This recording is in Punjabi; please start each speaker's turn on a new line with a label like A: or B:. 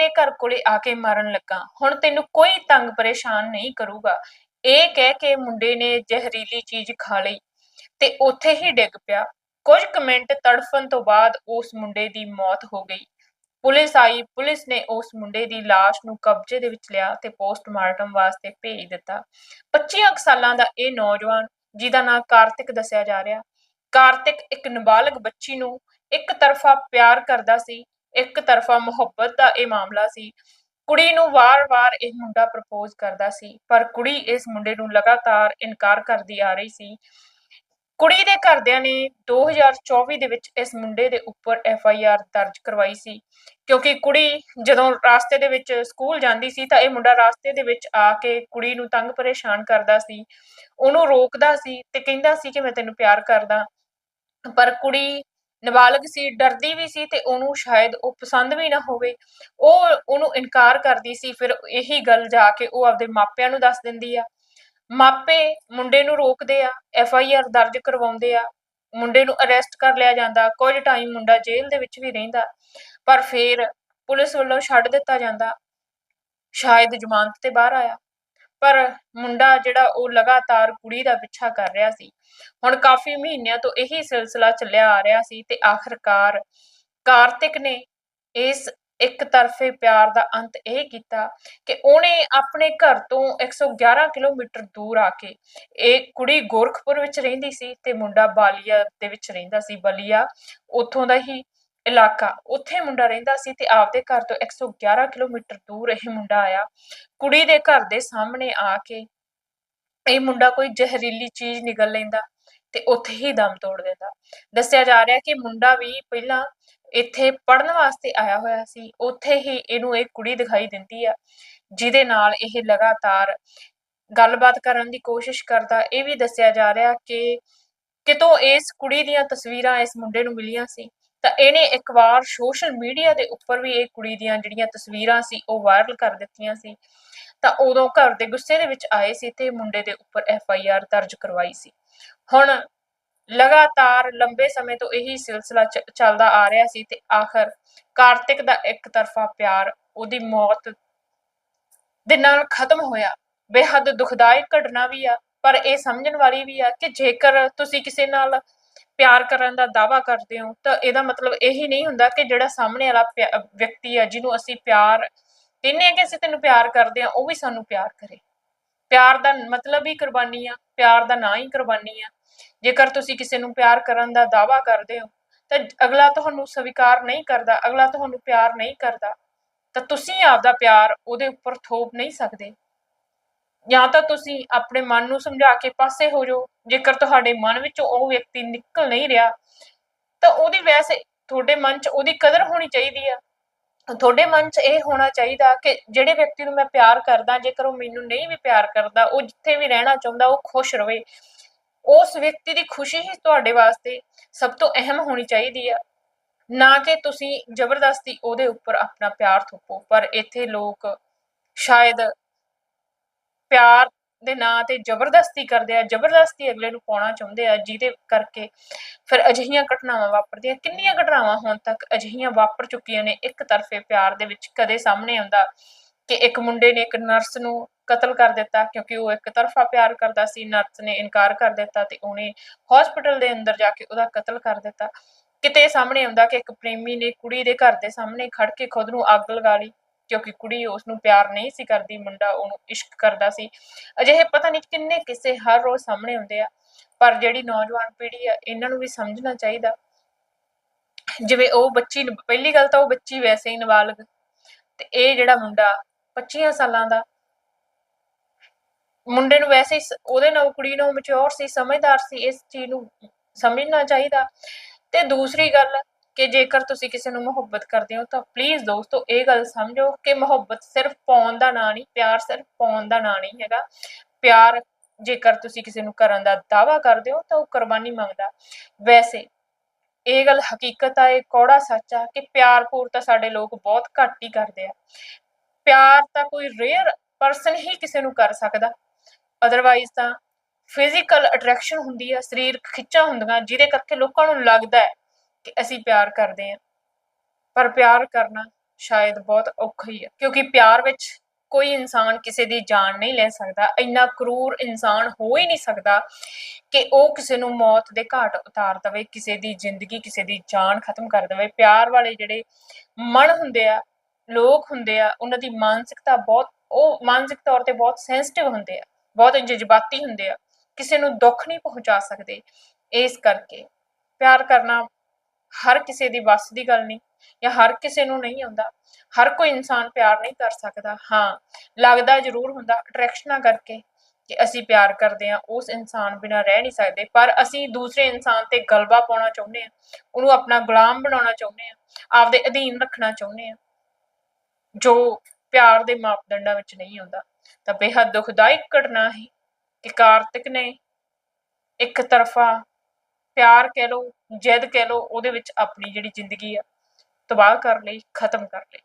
A: ਤੇਰੇ ਘਰ ਕੋਲੇ ਆ ਕੇ ਮਰਨ ਲੱਗਾ। ਹੁਣ ਤੈਨੂੰ ਕੋਈ ਤੰਗ ਪਰੇਸ਼ਾਨ ਨਹੀਂ ਕਰੂਗਾ। ਇਹ ਕਹਿ ਕੇ ਮੁੰਡੇ ਨੇ ਜ਼ਹਿਰੀਲੀ ਚੀਜ਼ ਖਾ ਲਈ ਤੇ ਉੱਥੇ ਹੀ ਡਿੱਗ ਪਿਆ। ਕੁਝ ਕੁ ਮਿੰਟ ਤੜਫਣ ਤੋਂ ਬਾਅਦ ਉਸ ਮੁੰਡੇ ਦੀ ਮੌਤ ਹੋ ਗਈ। ਪੁਲਿਸ ਆਈ। ਪੁਲਿਸ ਨੇ ਉਸ ਮੁੰਡੇ ਦੀ ਲਾਸ਼ ਨੂੰ ਕਬਜ਼ੇ ਦੇ ਵਿੱਚ ਲਿਆ ਤੇ ਪੋਸਟਮਾਰਟਮ ਵਾਸਤੇ ਭੇਜ ਦਿੱਤਾ। 25 ਸਾਲਾਂ ਦਾ ਇਹ ਨੌਜਵਾਨ, ਜਿਹਦਾ ਨਾਂ ਕਾਰਤਿਕ ਦੱਸਿਆ ਜਾ ਰਿਹਾ, ਕਾਰਤਿਕ ਇੱਕ ਨਾਬਾਲਗ ਬੱਚੀ ਨੂੰ ਇੱਕ ਤਰਫਾ ਪਿਆਰ ਕਰਦਾ ਸੀ। ਇੱਕ ਤਰਫਾ ਮੁਹੱਬਤ ਦਾ ਇਹ ਮਾਮਲਾ ਸੀ। ਕੁੜੀ ਨੂੰ ਵਾਰ-ਵਾਰ ਇਹ ਮੁੰਡਾ ਪ੍ਰਪੋਜ਼ ਕਰਦਾ ਸੀ, ਪਰ ਕੁੜੀ ਇਸ ਮੁੰਡੇ ਨੂੰ ਲਗਾਤਾਰ ਇਨਕਾਰ ਕਰਦੀ ਆ ਰਹੀ ਸੀ। ਕੁੜੀ ਦੇ ਘਰਦਿਆਂ ਨੇ 2024 ਦੇ ਵਿੱਚ ਇਸ ਮੁੰਡੇ ਦੇ ਉੱਪਰ ਐਫ ਆਈ ਆਰ ਦਰਜ ਕਰਵਾਈ ਸੀ। ਕਿਉਂਕਿ ਕੁੜੀ ਜਦੋਂ ਰਾਸਤੇ ਦੇ ਵਿੱਚ ਸਕੂਲ ਜਾਂਦੀ ਸੀ ਤਾਂ ਇਹ ਮੁੰਡਾ ਰਾਸਤੇ ਦੇ ਵਿੱਚ ਆ ਕੇ ਕੁੜੀ ਨੂੰ ਤੰਗ ਪਰੇਸ਼ਾਨ ਕਰਦਾ ਸੀ। ਉਹਨੂੰ ਰੋਕਦਾ ਸੀ ਤੇ ਕਹਿੰਦਾ ਸੀ ਕਿ ਮੈਂ ਤੈਨੂੰ ਪਿਆਰ ਕਰਦਾ, ਪਰ ਕੁੜੀ ਨਾਬਾਲਗ ਸੀ, ਡਰਦੀ ਵੀ ਸੀ ਤੇ ਉਹਨੂੰ ਸ਼ਾਇਦ ਉਹ ਪਸੰਦ ਵੀ ਨਾ ਹੋਵੇ। ਉਹ ਉਹਨੂੰ ਇਨਕਾਰ ਕਰਦੀ ਸੀ, ਫਿਰ ਇਹੀ ਗੱਲ ਜਾ ਕੇ ਉਹ ਆਪਦੇ ਮਾਪਿਆਂ ਨੂੰ ਦੱਸ ਦਿੰਦੀ ਆ। ਮਾਪੇ ਮੁੰਡੇ ਨੂੰ ਰੋਕਦੇ ਆ, ਐਫ ਆਈ ਆਰ ਦਰਜ ਕਰਵਾਉਂਦੇ ਆ, ਮੁੰਡੇ ਨੂੰ ਅਰੈਸਟ ਕਰ ਲਿਆ ਜਾਂਦਾ, ਕੁਝ ਟਾਈਮ ਮੁੰਡਾ ਜੇਲ੍ਹ ਦੇ ਵਿੱਚ ਵੀ ਰਹਿੰਦਾ, ਪਰ ਫਿਰ ਪੁਲਿਸ ਵੱਲੋਂ ਛੱਡ ਦਿੱਤਾ ਜਾਂਦਾ। ਸ਼ਾਇਦ ਜ਼ਮਾਨਤ ਤੇ ਬਾਹਰ ਆਇਆ। ਪਰ ਮੁੰਡਾ ਜਿਹੜਾ ਉਹ ਲਗਾਤਾਰ ਕੁੜੀ ਦਾ ਪਿੱਛਾ ਕਰ ਰਿਹਾ ਸੀ। ਹੁਣ ਕਾਫੀ ਮਹੀਨਿਆਂ ਤੋਂ ਇਹੀ ਸਿਲਸਿਲਾ ਚੱਲਿਆ ਆ ਰਿਹਾ ਸੀ ਤੇ ਆਖਰਕਾਰ ਕਾਰਤਿਕ ਨੇ ਇਸ ਇੱਕ ਤਰਫੇ ਪਿਆਰ ਦਾ ਅੰਤ ਇਹ ਕੀਤਾ ਕਿ ਉਹਨੇ ਆਪਣੇ ਘਰ ਤੋਂ 111 ਕਿਲੋਮੀਟਰ ਦੂਰ ਆ ਕੇ ਇਹ ਕੁੜੀ ਗੋਰਖਪੁਰ ਵਿੱਚ ਰਹਿੰਦੀ ਸੀ ਤੇ ਮੁੰਡਾ ਬਾਲੀਆ ਦੇ ਵਿੱਚ ਰਹਿੰਦਾ ਸੀ, ਬਲੀਆ। ਉੱਥੋਂ ਦਾ ਹੀ ਇਲਾਕਾ। ਉੱਥੇ ਮੁੰਡਾ ਰਹਿੰਦਾ ਸੀ ਤੇ ਆਪਦੇ ਘਰ ਤੋਂ 111 ਕਿਲੋਮੀਟਰ ਦੂਰ ਇਹ ਮੁੰਡਾ ਆਇਆ। ਕੁੜੀ ਦੇ ਘਰ ਦੇ ਸਾਹਮਣੇ ਆ ਕੇ ਇਹ ਮੁੰਡਾ ਕੋਈ ਜ਼ਹਿਰੀਲੀ ਚੀਜ਼ ਨਿਗਲ ਲੈਂਦਾ ਤੇ ਉੱਥੇ ਹੀ ਦਮ ਤੋੜ ਦਿੰਦਾ। ਦੱਸਿਆ ਜਾ ਰਿਹਾ ਕਿ ਮੁੰਡਾ ਵੀ ਪਹਿਲਾਂ ਇੱਥੇ ਪੜਨ ਵਾਸਤੇ ਆਇਆ ਹੋਇਆ ਸੀ। ਉੱਥੇ ਹੀ ਇਹਨੂੰ ਇਹ ਕੁੜੀ ਦਿਖਾਈ ਦਿੰਦੀ ਆ, ਜਿਹਦੇ ਨਾਲ ਇਹ ਲਗਾਤਾਰ ਗੱਲਬਾਤ ਕਰਨ ਦੀ ਕੋਸ਼ਿਸ਼ ਕਰਦਾ। ਇਹ ਵੀ ਦੱਸਿਆ ਜਾ ਰਿਹਾ ਕਿ ਕਿਤੋਂ ਇਸ ਕੁੜੀ ਦੀਆਂ ਤਸਵੀਰਾਂ ਇਸ ਮੁੰਡੇ ਨੂੰ ਮਿਲੀਆਂ ਸੀ। ਤਾਂ ਇਹਨੇ ਇੱਕ ਵਾਰ ਸੋਸ਼ਲ ਮੀਡੀਆ ਦੇ ਉੱਪਰ ਵੀ ਇਹ ਕੁੜੀ ਦੀਆਂ ਜਿਹੜੀਆਂ ਤਸਵੀਰਾਂ ਸੀ, ਉਹ ਵਾਇਰਲ ਕਰ ਦਿੱਤੀਆਂ ਸੀ। ਤਾਂ ਉਦੋਂ ਘਰ ਦੇ ਗੁੱਸੇ ਦੇ ਵਿੱਚ ਆਏ ਸੀ ਤੇ ਮੁੰਡੇ ਦੇ ਉੱਪਰ ਐਫ ਆਈ ਆਰ ਦਰਜ ਕਰਵਾਈ ਸੀ। ਹੁਣ ਲਗਾਤਾਰ ਲੰਬੇ ਸਮੇਂ ਤੋਂ ਇਹੀ ਸਿਲਸਿਲਾ ਚ- ਚੱਲਦਾ ਆ ਰਿਹਾ ਸੀ ਤੇ ਆਖਰ ਕਾਰਤਿਕ ਦਾ ਇੱਕ ਤਰਫਾ ਪਿਆਰ ਉਹਦੀ ਮੌਤ ਦੇ ਨਾਲ ਖਤਮ ਹੋਇਆ। ਬੇਹੱਦ ਦੁਖਦਾਇਕ ਘਟਨਾ ਵੀ ਆ, ਪਰ ਇਹ ਸਮਝਣ ਵਾਲੀ ਵੀ ਆ ਕਿ ਜੇਕਰ ਤੁਸੀਂ ਕਿਸੇ ਨਾਲ ਪਿਆਰ ਕਰਨ ਦਾ ਦਾਵਾ ਕਰਦੇ ਹੋ, ਤਾਂ ਇਹਦਾ ਮਤਲਬ ਇਹੀ ਨਹੀਂ ਹੁੰਦਾ ਕਿ ਜਿਹੜਾ ਸਾਹਮਣੇ ਵਾਲਾ ਵਿਅਕਤੀ ਆ ਜਿਹਨੂੰ ਅਸੀਂ ਪਿਆਰ ਕਹਿੰਦੇ ਆ ਕਿ ਅਸੀਂ ਤੈਨੂੰ ਪਿਆਰ ਕਰਦੇ ਆ ਉਹ ਵੀ ਸਾਨੂੰ ਪਿਆਰ ਕਰੇ। ਪਿਆਰ ਦਾ ਮਤਲਬ ਹੀ ਕੁਰਬਾਨੀ ਆ, ਪਿਆਰ ਦਾ ਨਾਂ ਹੀ ਕੁਰਬਾਨੀ ਆ। ਜੇਕਰ ਤੁਸੀਂ ਕਿਸੇ ਨੂੰ ਪਿਆਰ ਕਰਨ ਦਾ ਦਾਵਾ ਕਰਦੇ ਹੋ, ਤਾਂ ਅਗਲਾ ਤੁਹਾਨੂੰ ਸਵੀਕਾਰ ਨਹੀਂ ਕਰਦਾ, ਅਗਲਾ ਤੁਹਾਨੂੰ ਪਿਆਰ ਨਹੀਂ ਕਰਦਾ। ਤਾਂ ਤੁਸੀਂ ਆਪਦਾ ਪਿਆਰ ਉਹਦੇ ਉੱਪਰ ਥੋਪ ਨਹੀਂ ਸਕਦੇ। ਜਾਂ ਤਾਂ ਤੁਸੀਂ ਆਪਣੇ ਮਨ ਨੂੰ ਸਮਝਾ ਕੇ ਪਾਸੇ ਹੋ ਜਾਓ। ਜੇਕਰ ਤੁਹਾਡੇ ਮਨ ਵਿੱਚੋਂ ਉਹ ਵਿਅਕਤੀ ਨਿਕਲ ਨਹੀਂ ਰਿਹਾ, ਤਾਂ ਉਹਦੀ ਵੈਸੇ ਤੁਹਾਡੇ ਮਨ 'ਚ ਉਹਦੀ ਕਦਰ ਹੋਣੀ ਚਾਹੀਦੀ ਆ। ਤੁਹਾਡੇ ਮਨ 'ਚ ਇਹ ਹੋਣਾ ਚਾਹੀਦਾ ਕਿ ਜਿਹੜੇ ਵਿਅਕਤੀ ਨੂੰ ਮੈਂ ਪਿਆਰ ਕਰਦਾ, ਜੇਕਰ ਉਹ ਮੈਨੂੰ ਨਹੀਂ ਵੀ ਪਿਆਰ ਕਰਦਾ, ਉਹ ਜਿੱਥੇ ਵੀ ਰਹਿਣਾ ਚਾਹੁੰਦਾ, ਉਹ ਖੁਸ਼ ਰਵੇ। ਉਸ ਵਿਅਕਤੀ ਦੀ ਖੁਸ਼ੀ ਹੀ ਤੁਹਾਡੇ ਵਾਸਤੇ ਸਭ ਤੋਂ ਅਹਿਮ ਹੋਣੀ ਚਾਹੀਦੀ ਆ। ਨਾ ਕਿ ਤੁਸੀਂ ਜ਼ਬਰਦਸਤੀ ਉਹਦੇ ਉੱਪਰ ਆਪਣਾ ਪਿਆਰ ਥੋਪੋ, ਪਰ ਇੱਥੇ ਲੋਕ ਸ਼ਾਇਦ ਪਿਆਰ ਦੇ ਨਾਂ ਤੇ ਜ਼ਬਰਦਸਤੀ ਕਰਦੇ ਆ, ਜ਼ਬਰਦਸਤੀ ਅਗਲੇ ਨੂੰ ਪਾਉਣਾ ਚਾਹੁੰਦੇ ਆ, ਜਿਹਦੇ ਕਰਕੇ ਫਿਰ ਅਜਿਹੀਆਂ ਘਟਨਾਵਾਂ ਵਾਪਰਦੀਆਂ। ਕਿੰਨੀਆਂ ਘਟਨਾਵਾਂ ਹੁਣ ਤੱਕ ਅਜਿਹੀਆਂ ਵਾਪਰ ਚੁੱਕੀਆਂ ਨੇ? ਇੱਕ ਤਰਫੇ ਪਿਆਰ ਦੇ ਵਿੱਚ ਕਦੇ ਸਾਹਮਣੇ ਆਉਂਦਾ ਕਿ ਇੱਕ ਮੁੰਡੇ ਨੇ ਇੱਕ ਨਰਸ ਨੂੰ ਕਤਲ ਕਰ ਦਿੱਤਾ, ਕਿਉਂਕਿ ਉਹ ਇੱਕ ਤਰਫਾ ਪਿਆਰ ਕਰਦਾ ਸੀ, ਨਰਸ ਨੇ ਇਨਕਾਰ ਕਰ ਦਿੱਤਾ ਤੇ ਉਹਨੇ ਹਸਪੀਟਲ ਦੇ ਅੰਦਰ ਜਾ ਕੇ ਉਹਦਾ ਕਤਲ ਕਰ ਦਿੱਤਾ। ਕਿਤੇ ਸਾਹਮਣੇ ਆਉਂਦਾ ਕਿ ਇੱਕ ਪ੍ਰੇਮੀ ਨੇ ਕੁੜੀ ਦੇ ਘਰ ਦੇ ਸਾਹਮਣੇ ਖੜ ਕੇ ਖੁਦ ਨੂੰ ਅੱਗ ਲਗਾ ਲਈ। ਕਿਉਂਕਿ ਕੁੜੀ ਉਸ ਨੂੰ ਪਿਆਰ ਨਹੀਂ ਸੀ ਕਰਦੀ, ਮੁੰਡਾ ਉਹਨੂੰ ਇਸ਼ਕ ਕਰਦਾ ਸੀ। ਅਜਿਹੇ ਪਤਾ ਨਹੀਂ ਕਿੰਨੇ ਕਿਸੇ ਹਰ ਰੋਜ਼ ਸਾਹਮਣੇ ਆਉਂਦੇ ਆ, ਪਰ ਜਿਹੜੀ ਨੌਜਵਾਨ ਪੀੜ੍ਹੀ ਆ, ਇਹਨਾਂ ਨੂੰ ਵੀ ਸਮਝਣਾ ਚਾਹੀਦਾ। ਜਿਵੇਂ ਉਹ ਬੱਚੀ ਪਹਿਲੀ ਗੱਲ ਤਾਂ ਉਹ ਬੱਚੀ ਵੈਸੇ ਹੀ ਨਾਬਾਲਗ, ਤੇ ਇਹ ਜਿਹੜਾ ਮੁੰਡਾ 25 ਸਾਲਾਂ ਦਾ, ਮੁੰਡੇ ਨੂੰ ਵੈਸੇ ਹੀ ਉਹਦੇ ਨਾਲ ਕੁੜੀ ਨੂੰ ਮੈਚੁਰ ਸੀ, ਸਮਝਦਾਰ ਸੀ, ਇਸ ਚੀਜ਼ ਨੂੰ ਸਮਝਣਾ ਚਾਹੀਦਾ। ਤੇ ਦੂਸਰੀ ਗੱਲ ਕਿ ਜੇਕਰ ਤੁਸੀਂ ਕਿਸੇ ਨੂੰ ਮੁਹੱਬਤ ਕਰਦੇ ਹੋ, ਤਾਂ ਪਲੀਜ਼ ਦੋਸਤੋ, ਇਹ ਗੱਲ ਸਮਝੋ ਕਿ ਮੁਹੱਬਤ ਸਿਰਫ ਪਾਉਣ ਦਾ ਨਾਂ ਨਹੀਂ, ਪਿਆਰ ਸਿਰਫ ਪਾਉਣ ਦਾ ਨਾਂ ਨਹੀਂ ਹੈਗਾ। ਪਿਆਰ, ਜੇਕਰ ਤੁਸੀਂ ਕਿਸੇ ਨੂੰ ਕਰਨ ਦਾ ਦਾਵਾ ਕਰਦੇ ਹੋ, ਤਾਂ ਉਹ ਕੁਰਬਾਨੀ ਮੰਗਦਾ। ਵੈਸੇ, ਇਹ ਗੱਲ ਹਕੀਕਤ ਆ, ਇਹ ਕੌੜਾ ਸੱਚ ਆ ਕਿ ਪਿਆਰ ਪੂਰ ਤਾਂ ਸਾਡੇ ਲੋਕ ਬਹੁਤ ਘੱਟ ਹੀ ਕਰਦੇ ਆ। ਪਿਆਰ ਤਾਂ ਕੋਈ ਰੇਅਰ ਪਰਸਨ ਹੀ ਕਿਸੇ ਨੂੰ ਕਰ ਸਕਦਾ। ਅਦਰਵਾਈਜ਼ ਤਾਂ ਫਿਜ਼ੀਕਲ ਅਟਰੈਕਸ਼ਨ ਹੁੰਦੀ ਆ, ਸਰੀਰਕ ਖਿੱਚਾਂ ਹੁੰਦੀਆਂ, ਜਿਹਦੇ ਕਰਕੇ ਲੋਕਾਂ ਨੂੰ ਲੱਗਦਾ ਹੈ ਕਿ ਅਸੀਂ ਪਿਆਰ ਕਰਦੇ ਹਾਂ। ਪਰ ਪਿਆਰ ਕਰਨਾ ਸ਼ਾਇਦ ਬਹੁਤ ਔਖਾ ਹੀ ਹੈ, ਕਿਉਂਕਿ ਪਿਆਰ ਵਿੱਚ ਕੋਈ ਇਨਸਾਨ ਕਿਸੇ ਦੀ ਜਾਨ ਨਹੀਂ ਲੈ ਸਕਦਾ। ਇੰਨਾ ਕਰੂਰ ਇਨਸਾਨ ਹੋ ਹੀ ਨਹੀਂ ਸਕਦਾ ਕਿ ਉਹ ਕਿਸੇ ਨੂੰ ਮੌਤ ਦੇ ਘਾਟ ਉਤਾਰ ਦੇਵੇ, ਕਿਸੇ ਦੀ ਜ਼ਿੰਦਗੀ, ਕਿਸੇ ਦੀ ਜਾਨ ਖਤਮ ਕਰ ਦੇਵੇ। ਪਿਆਰ ਵਾਲੇ ਜਿਹੜੇ ਮਨ ਹੁੰਦੇ ਆ, ਲੋਕ ਹੁੰਦੇ ਆ, ਉਹਨਾਂ ਦੀ ਮਾਨਸਿਕਤਾ ਬਹੁਤ, ਉਹ ਮਾਨਸਿਕ ਤੌਰ ਤੇ ਬਹੁਤ ਸੈਂਸਿਟਿਵ ਹੁੰਦੇ ਆ, ਬਹੁਤ ਜਜ਼ਬਾਤੀ ਹੁੰਦੇ ਆ। ਕਿਸੇ ਨੂੰ ਦੁੱਖ ਨਹੀਂ ਪਹੁੰਚਾ ਸਕਦੇ। ਇਸ ਕਰਕੇ ਪਿਆਰ ਕਰਨਾ ਹਰ ਕਿਸੇ ਦੀ ਵੱਸ ਦੀ ਗੱਲ ਨਹੀਂ ਜਾਂ ਹਰ ਕਿਸੇ ਨੂੰ ਨਹੀਂ ਆਉਂਦਾ, ਹਰ ਕੋਈ ਇਨਸਾਨ ਪਿਆਰ ਨਹੀਂ ਕਰ ਸਕਦਾ, ਹਾਂ, ਲੱਗਦਾ ਜ਼ਰੂਰ ਹੁੰਦਾ ਅਟਰੈਕਸ਼ਨਾਂ ਕਰਕੇ ਕਿ ਅਸੀਂ ਪਿਆਰ ਕਰਦੇ ਹਾਂ, ਉਸ ਇਨਸਾਨ ਬਿਨਾਂ ਰਹਿ ਨਹੀਂ ਸਕਦੇ, ਪਰ ਅਸੀਂ ਦੂਸਰੇ ਇਨਸਾਨ ਤੇ ਗਲਬਾ ਪਾਉਣਾ ਚਾਹੁੰਦੇ ਹਾਂ, ਉਹਨੂੰ ਆਪਣਾ ਗੁਲਾਮ ਬਣਾਉਣਾ ਚਾਹੁੰਦੇ ਹਾਂ, ਆਪਦੇ ਅਧੀਨ ਰੱਖਣਾ ਚਾਹੁੰਦੇ ਹਾਂ, ਜੋ ਪਿਆਰ ਦੇ ਮਾਪਦੰਡਾਂ ਵਿੱਚ ਨਹੀਂ ਆਉਂਦਾ, ਤਾਂ ਬੇਹੱਦ ਦੁਖਦਾਇਕ ਘਟਨਾ ਹੈ ਕਿ ਕਾਰਤਿਕ ਨੇ ਇੱਕ ਤਰਫਾ ਪਿਆਰ ਕਹਿ ਲਓ, ਜਿੱਦ ਕਹਿ ਲਓ, ਉਹਦੇ ਵਿੱਚ ਆਪਣੀ ਜਿਹੜੀ ਜ਼ਿੰਦਗੀ ਆ ਤਬਾਹ ਕਰ ਲਈ, ਖਤਮ ਕਰ ਲਈ।